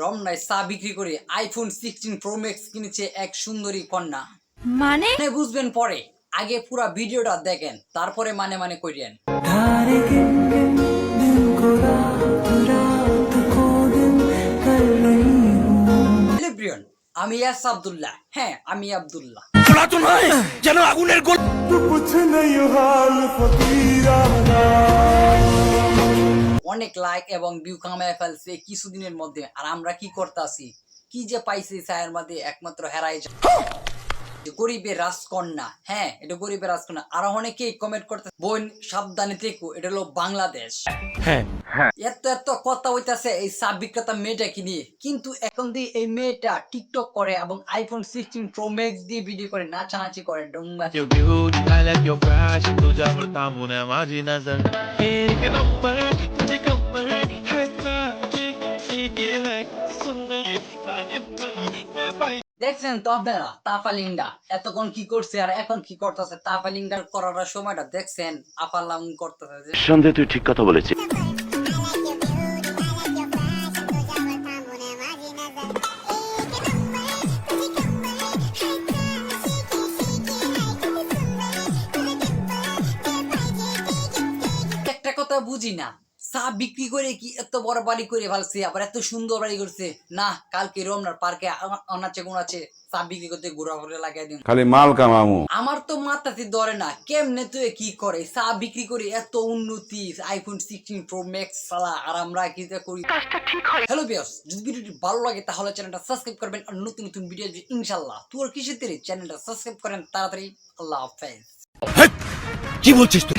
রমনায় চা বিক্রি করে। আইফোন সিক্সটিন প্রো ম্যাক্স কিনেছে এক সুন্দরী কন্যা। মানে? মানে বুঝবেন পরে আগে পুরো ভিডিওটা দেখেন তারপরে মানে মানে করিয়েন আমি ইয়াস আব্দুল্লাহ। হ্যাঁ আমি আব্দুল্লাহ। যেন আগুনের গোল অনেক লাইক এবং ভিউ কামায় ফেলছে কিছুদিনের মধ্যে। আর আমরা কি করতেছি? কি যে পাইছি ছায়ের মধ্যে একমাত্র হেরাই গরিবের রাজকন্যা। হ্যাঁ এটা গরিবের রাজকন্যা। আরও অনেকেই কমেন্ট করতে বোন, সাবধানে থেকো, এটা হলো বাংলাদেশ। হ্যাঁ। হ্যাঁ। এত এত কথা হইতাছে এই সাব বিক্রেতা নিয়ে। কিন্তু এখন দিয়ে এই মেয়েটা টিকটক করে এবং আইফোন সিক্সটিন প্রো ম্যাক্স দিয়ে ভিডিও করে নাচানাচি করে দেখছেন তো আপনারা তাফালিংডা এতক্ষণ কি করছে আর এখন কি করতেছে? তাফালিংডার করার সময়টা দেখছেন আপালাম করতেছে সন্দেহ তুই ঠিক কথা বলেছিস। কথা বুঝি না। চা বিক্রি করে কি এত বড় বাড়ি করে ফেলছে আবার এত সুন্দর বাড়ি করছে। না কালকে রমনার পার্কে অনাচে গুনাচে চা বিক্রি করতে ঘোরা ঘুরে লাগাই দিন। খালি মাল কামামু। আমার তো মাথাতে ধরে না কেমনে তুই কি করে? চা বিক্রি করে এত উন্নতি আইফোন সিক্সটিন প্রো ম্যাক্স সালা আর আমরা কি যে করি? হ্যালো বিয়স যদি ভিডিওটি ভালো লাগে তাহলে চ্যানেলটা সাবস্ক্রাইব করবেন আর নতুন নতুন ভিডিও আসবে ইনশাল্লাহ তোর কিসের চ্যানেলটা সাবস্ক্রাইব করেন তাড়াতাড়ি। আল্লাহ হাফেজ। কি বলছিস তুই?